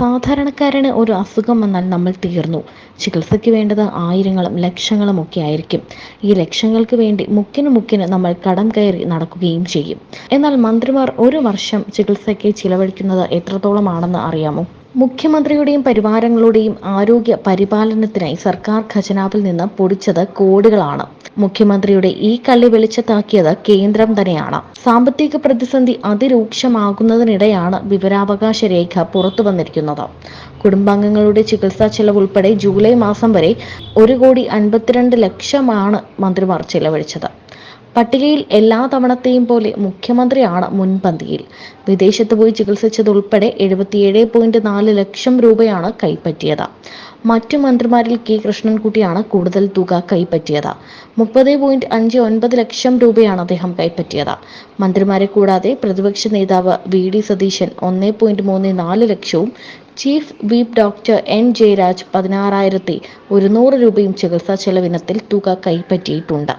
സാധാരണക്കാരന് ഒരു അസുഖം വന്നാൽ നമ്മൾ തീർന്നു. ചികിത്സയ്ക്ക് വേണ്ടത് ആയിരങ്ങളും ലക്ഷങ്ങളും ഒക്കെ ആയിരിക്കും. ഈ ലക്ഷങ്ങൾക്ക് വേണ്ടി മുക്കിന് മുക്കിന് നമ്മൾ കടം കയറി നടക്കുകയും ചെയ്യും. എന്നാൽ മന്ത്രിമാർ ഒരു വർഷം ചികിത്സയ്ക്ക് ചിലവഴിക്കുന്നത് എത്രത്തോളമാണെന്ന് അറിയാമോ? മുഖ്യമന്ത്രിയുടെയും പരിവാരങ്ങളുടെയും ആരോഗ്യ പരിപാലനത്തിനായി സർക്കാർ ഖജനാവിൽ നിന്ന് പൊടിച്ചത് കോടികളാണ്. മുഖ്യമന്ത്രിയുടെ ഈ കള്ളി വെളിച്ചത്താക്കിയത് കേന്ദ്രം തന്നെയാണ്. സാമ്പത്തിക പ്രതിസന്ധി അതിരൂക്ഷമാകുന്നതിനിടെയാണ് വിവരാവകാശ രേഖ പുറത്തു വന്നിരിക്കുന്നത്. കുടുംബാംഗങ്ങളുടെ ചികിത്സാ ചെലവ് ഉൾപ്പെടെ ജൂലൈ മാസം വരെ ഒരു കോടി അൻപത്തിരണ്ട് ലക്ഷമാണ് മന്ത്രിമാർ ചെലവഴിച്ചത്. പട്ടികയിൽ എല്ലാ തവണത്തെയും പോലെ മുഖ്യമന്ത്രിയാണ് മുൻപന്തിയിൽ. വിദേശത്ത് പോയി ചികിത്സിച്ചതുൾപ്പെടെ എഴുപത്തിയേഴ് പോയിന്റ് നാല് ലക്ഷം രൂപയാണ് കൈപ്പറ്റിയത്. മറ്റു മന്ത്രിമാരിൽ കെ കൃഷ്ണൻകുട്ടിയാണ് കൂടുതൽ തുക കൈപ്പറ്റിയത്. മുപ്പത് പോയിന്റ് അഞ്ച് ഒൻപത് ലക്ഷം രൂപയാണ് അദ്ദേഹം കൈപ്പറ്റിയത്. മന്ത്രിമാരെ കൂടാതെ പ്രതിപക്ഷ നേതാവ് വി ഡി സതീശൻ ഒന്ന് പോയിന്റ് മൂന്ന് നാല് ലക്ഷവും chief whip doctor N Jayaraj പതിനാറായിരത്തി ഒരുന്നൂറ് രൂപയും ചികിത്സാ ചെലവിനത്തിൽ തുക കൈപ്പറ്റിയിട്ടുണ്ട്.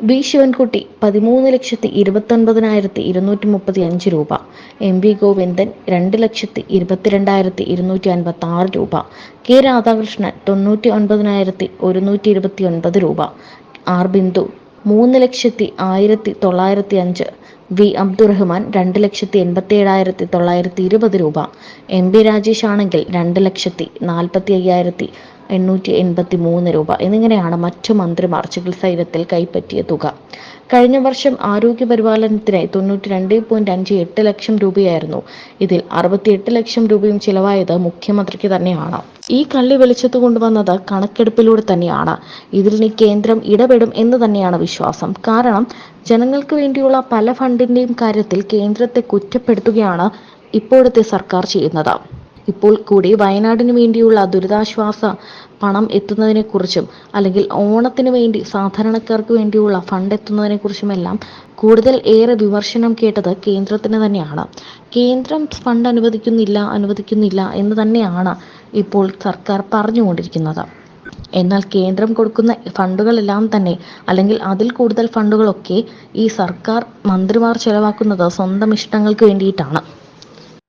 ബി ശിവൻകുട്ടി പതിമൂന്ന് ലക്ഷത്തി ഇരുപത്തൊൻപതിനായിരത്തി ഇരുന്നൂറ്റി മുപ്പത്തി അഞ്ച് രൂപ. എം വി ഗോവിന്ദൻ രണ്ട് ലക്ഷത്തി ഇരുപത്തിരണ്ടായിരത്തി ഇരുന്നൂറ്റി അൻപത്തി ആറ് രൂപ. കെ രാധാകൃഷ്ണൻ തൊണ്ണൂറ്റി ഒൻപതിനായിരത്തി ഒരുന്നൂറ്റി ഇരുപത്തി ഒൻപത് രൂപ. ആർ ബിന്ദു മൂന്ന് ലക്ഷത്തി ആയിരത്തി തൊള്ളായിരത്തി അഞ്ച്. വി അബ്ദുറഹ്മാൻ രണ്ട് ലക്ഷത്തി എൺപത്തി ഏഴായിരത്തി തൊള്ളായിരത്തി ഇരുപത് രൂപ. എം ബി രാജേഷ് ആണെങ്കിൽ രണ്ട് ലക്ഷത്തി നാൽപ്പത്തി അയ്യായിരത്തി എണ്ണൂറ്റി എൺപത്തി മൂന്ന് രൂപ എന്നിങ്ങനെയാണ് മറ്റു മന്ത്രിമാർ ചികിത്സാ ഇനത്തിൽ കൈപ്പറ്റിയ തുക. കഴിഞ്ഞ വർഷം ആരോഗ്യ പരിപാലനത്തിനായി തൊണ്ണൂറ്റി രണ്ട് പോയിന്റ് അഞ്ച് എട്ട് ലക്ഷം രൂപയായിരുന്നു. ഇതിൽ അറുപത്തിയെട്ട് ലക്ഷം രൂപയും ചിലവായത് മുഖ്യമന്ത്രിക്ക് തന്നെയാണ്. ഈ കള്ളി വെളിച്ചത്ത് കൊണ്ടുവന്നത് കണക്കെടുപ്പിലൂടെ തന്നെയാണ്. ഇതിൽ ഇനി കേന്ദ്രം ഇടപെടും എന്ന് തന്നെയാണ് വിശ്വാസം. കാരണം ജനങ്ങൾക്ക് വേണ്ടിയുള്ള പല ഫണ്ടിന്റെയും കാര്യത്തിൽ കേന്ദ്രത്തെ കുറ്റപ്പെടുത്തുകയാണ് ഇപ്പോഴത്തെ സർക്കാർ ചെയ്യുന്നത്. ഇപ്പോൾ കൂടി വയനാടിന് വേണ്ടിയുള്ള ദുരിതാശ്വാസ പണം എത്തുന്നതിനെക്കുറിച്ചും അല്ലെങ്കിൽ ഓണത്തിന് വേണ്ടി സാധാരണക്കാർക്ക് വേണ്ടിയുള്ള ഫണ്ട് എത്തുന്നതിനെക്കുറിച്ചുമെല്ലാം കൂടുതൽ ഏറെ വിമർശനം കേട്ടത് കേന്ദ്രത്തിന് തന്നെയാണ്. കേന്ദ്രം ഫണ്ട് അനുവദിക്കുന്നില്ല അനുവദിക്കുന്നില്ല എന്ന് തന്നെയാണ് ഇപ്പോൾ സർക്കാർ പറഞ്ഞുകൊണ്ടിരിക്കുന്നത്. എന്നാൽ കേന്ദ്രം കൊടുക്കുന്ന ഫണ്ടുകളെല്ലാം തന്നെ അല്ലെങ്കിൽ അതിൽ കൂടുതൽ ഫണ്ടുകളൊക്കെ ഈ സർക്കാർ മന്ത്രിമാർ ചെലവാക്കുന്നത് സ്വന്തം ഇഷ്ടങ്ങൾക്ക് വേണ്ടിയിട്ടാണ്.